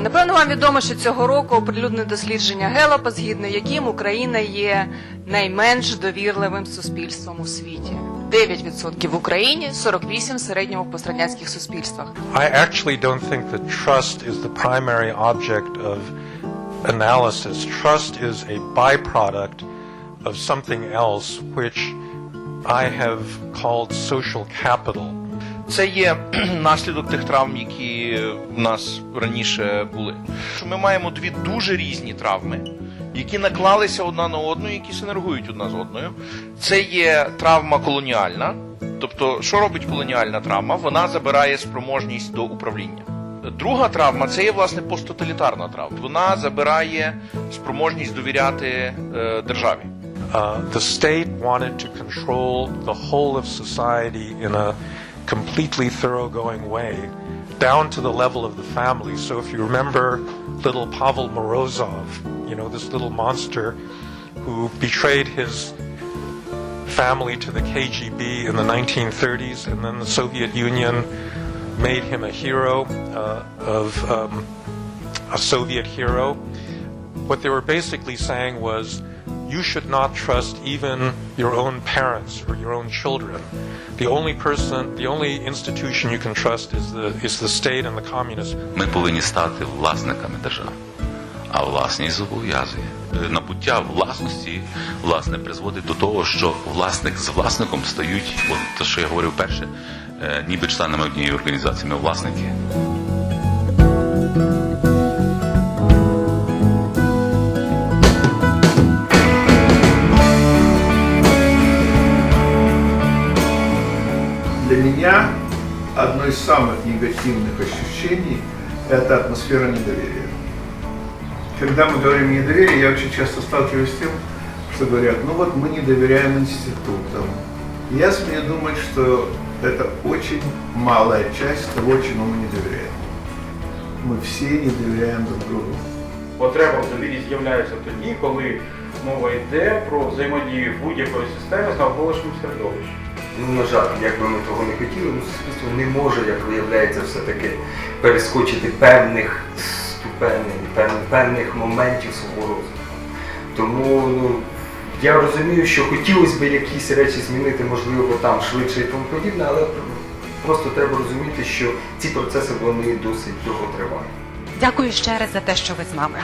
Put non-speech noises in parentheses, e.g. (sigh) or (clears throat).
Напевно, вам відомо, що цього року оприлюднене дослідження Гелопа, згідно яким Україна є найменш довірливим суспільством у світі. 9% в Україні, 48% в середньому в пострадянських суспільствах. I actually don't think that trust is the primary object of analysis. Trust is a byproduct of something else, which I have called social capital. Це є (clears throat) наслідок тих травм, які в нас раніше були. Що Ми маємо дві дуже різні травми, які наклалися одна на одну, які синергують одна з одною. Це є травма колоніальна. Тобто, що робить колоніальна травма? Вона забирає спроможність до управління. Друга травма це є власне посттоталітарна травма. Вона забирає спроможність довіряти е, державі. Uh, the state wanted to control the whole of society in a completely thoroughgoing way, down to the level of the family. So if you remember little Pavel Morozov, you know, this little monster who betrayed his family to the KGB in the 1930s, and then the Soviet Union made him a hero uh, of um, a Soviet hero. What they were basically saying was, you should not trust even your own parents or your own children. The only person, the only institution you can trust is the is the state and the communist Ми повинні стати власниками держави, а власність зобов'язує. Е, Набуття власності власне призводить до того, що власник з власником стають, от те, що я говорив перше, е, ніби членами однієї організації. Ми власники. меня одно из самых негативных ощущений – это атмосфера недоверия. Когда мы говорим недоверие, я очень часто сталкиваюсь с тем, что говорят, ну вот мы не доверяем институтам. Я смею думать, что это очень малая часть того, чему мы не доверяем. Мы все не доверяем друг другу. Потреба в довірі з'являється тоді, коли мова йде про взаємодію будь-якої системи з навколишнім середовищем. Ну, на жаль, як би ми того не хотіли, ну, суспільство не може, як виявляється, все-таки перескочити певних ступеней, певних моментів свого розвитку. Тому ну, я розумію, що хотілося б якісь речі змінити, можливо, там швидше і тому подібне, але просто треба розуміти, що ці процеси вони досить довго тривають. Дякую ще раз за те, що ви з нами.